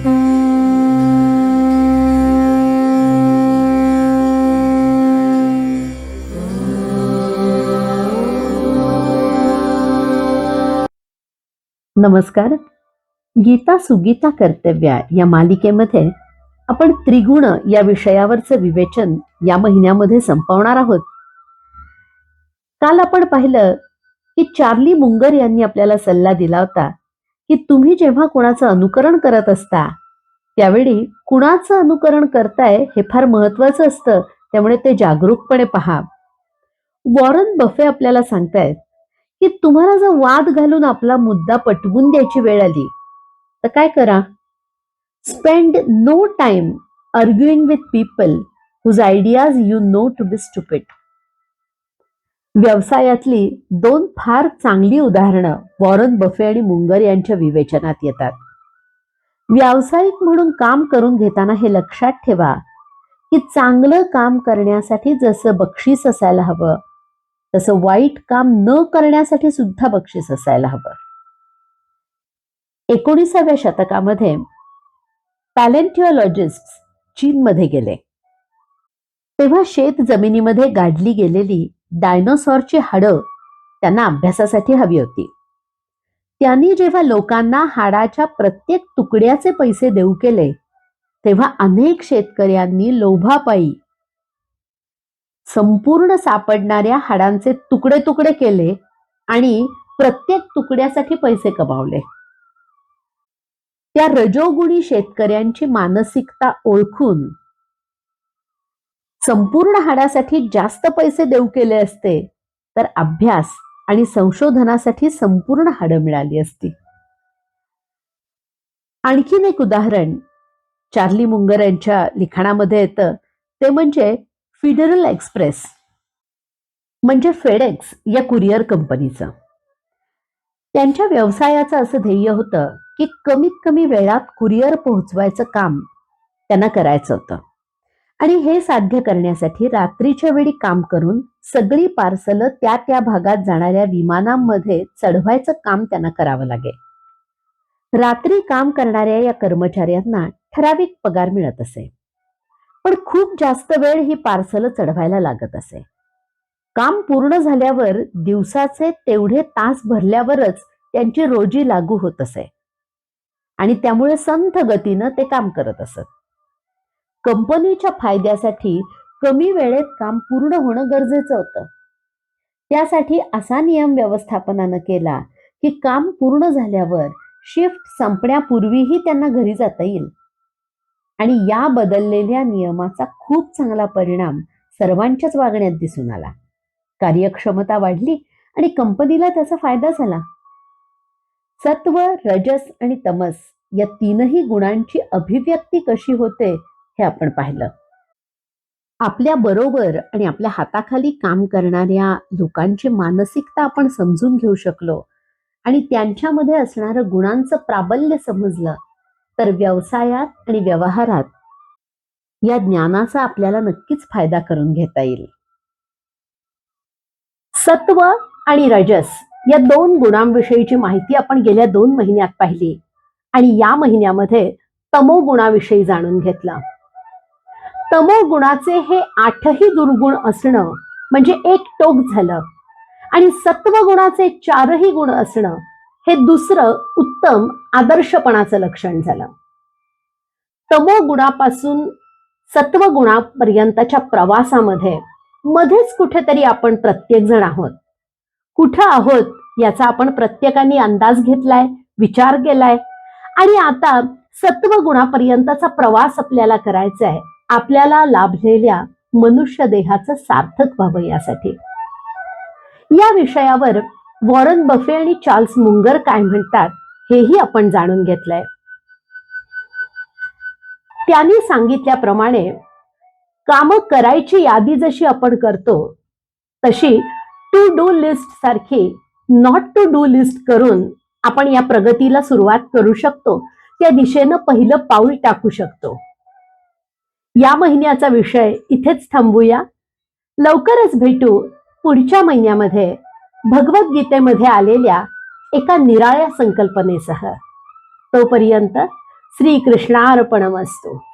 नमस्कार. गीता सुगीता कर्तव्या या मालिकेमध्ये आपण त्रिगुण या विषयावरचं विवेचन या महिन्यामध्ये संपवणार आहोत. काल आपण पाहिलं की चार्ली मुंगर यांनी आपल्याला सल्ला दिला होता की तुम्ही जेव्हा कोणाचं अनुकरण करत असता त्यावेळी कुणाचं अनुकरण करताय हे फार महत्वाचं असतं. त्यामुळे ते जागरूकपणे पहा. वॉरन बफे आपल्याला सांगतायत की तुम्हाला जर वाद घालून आपला मुद्दा पटवून द्यायची वेळ आली तर काय करा? Spend no time arguing with people whose ideas you know to be stupid व्यवसायातली दोन फार चांगली उदाहरणं वॉरन बफे आणि मुंगर यांच्या विवेचनात येतात. व्यावसायिक म्हणून काम करून घेताना हे लक्षात ठेवा की चांगलं काम करण्यासाठी जसं बक्षीस असायला हवं तसं वाईट काम न करण्यासाठी सुद्धा बक्षीस असायला हवं. एकोणीसाव्या शतकामध्ये पॅलेंटिओलॉजिस्ट चीनमध्ये गेले. तेव्हा शेत जमिनीमध्ये गाडली गेलेली डायनोसॉरची हाडं त्यांना अभ्यासासाठी हवी होती. त्यांनी जेव्हा लोकांना हाडाच्या प्रत्येक तुकड्याचे पैसे देऊ केले तेव्हा अनेक शेतकऱ्यांनी लोभापायी संपूर्ण सापडणाऱ्या हाडांचे तुकडे तुकडे केले आणि प्रत्येक तुकड्यासाठी पैसे कमावले. त्या रजोगुणी शेतकऱ्यांची मानसिकता ओळखून संपूर्ण हाडासाठी जास्त पैसे देऊ केले असते तर अभ्यास आणि संशोधनासाठी संपूर्ण हाडं मिळाली असती. आणखीन एक उदाहरण चार्ली मुंगर यांच्या लिखाणामध्ये येतं. ते म्हणजे फिडरल एक्सप्रेस म्हणजे फेडेक्स या कुरिअर कंपनीचं. त्यांच्या व्यवसायाचं असं ध्येय होतं की कमीत कमी वेळात कुरिअर पोहोचवायचं काम त्यांना करायचं होतं. आणि हे साध्य करण्यासाठी रात्रीच्या वेळी काम करून सगळी पार्सल त्या त्या भागात जाणाऱ्या विमानांमध्ये चढवायचं काम त्यांना करावं लागेल. रात्री काम करणाऱ्या या कर्मचाऱ्यांना ठराविक पगार मिळत असे. पण खूप जास्त वेळ ही पार्सल चढवायला लागत असे. काम पूर्ण झाल्यावर दिवसाचे तेवढे तास भरल्यावरच त्यांची रोजी लागू होत असे. आणि त्यामुळे संथ गतीनं ते काम करत असत. कंपनीच्या फायद्यासाठी कमी वेळेत काम पूर्ण होणं गरजेचं होतं. त्यासाठी असा नियम व्यवस्थापनानं केला की काम पूर्ण झाल्यावर शिफ्ट संपण्यापूर्वीही त्यांना घरी जाता येईल. आणि या बदललेल्या नियमाचा खूप चांगला परिणाम सर्वांच्याच वागण्यात दिसून आला. कार्यक्षमता वाढली आणि कंपनीला त्याचा फायदा झाला. सत्व रजस आणि तमस या तीनही गुणांची अभिव्यक्ती कशी होते हे आपण पाहिलं. आपल्या बरोबर आणि आपल्या हाताखाली काम करणाऱ्या लोकांची मानसिकता आपण समजून घेऊ शकलो आणि त्यांच्यामध्ये असणारं गुणांचं प्राबल्य समजलं तर व्यवसायात आणि व्यवहारात या ज्ञानाचा आपल्याला नक्कीच फायदा करून घेता येईल. सत्व आणि रजस या दोन गुणांविषयीची माहिती आपण गेल्या दोन महिन्यात पाहिली आणि या महिन्यामध्ये तमो गुणाविषयी जाणून घेतला. तमो गुणाचे हे आठही दुर्गुण असणं म्हणजे एक टोक झालं. आणि सत्व गुणाचे चारही गुण असणं हे दुसरं उत्तम आदर्शपणाचं लक्षण झालं. तमो गुणापासून सत्व गुणापर्यंतच्या प्रवासामध्ये मध्येच कुठेतरी आपण प्रत्येक जण आहोत. कुठं आहोत याचा आपण प्रत्येकाने अंदाज घेतलाय विचार केलाय. आणि आता सत्व गुणापर्यंतचा प्रवास आपल्याला करायचा आहे. आपल्याला लाभलेल्या मनुष्य देहाचं सार्थक व्हावं यासाठी. या विषयावर वॉरन बफे आणि चार्ल्स मुंगर काय म्हणतात हेही आपण जाणून घेतलंय. त्यांनी सांगितल्याप्रमाणे काम करायची यादी जशी आपण करतो तशी टू डू लिस्ट सारखी नॉट टू डू लिस्ट करून आपण या प्रगतीला सुरुवात करू शकतो. त्या दिशेनं पहिलं पाऊल टाकू शकतो. या महिन्याचा विषय इथेच थांबूया. लवकरच भेटू पुढच्या महिन्यामध्ये भगवद्गीतेमध्ये आलेल्या एका निराळ्या संकल्पनेसह. तोपर्यंत श्रीकृष्णार्पणमस्तू.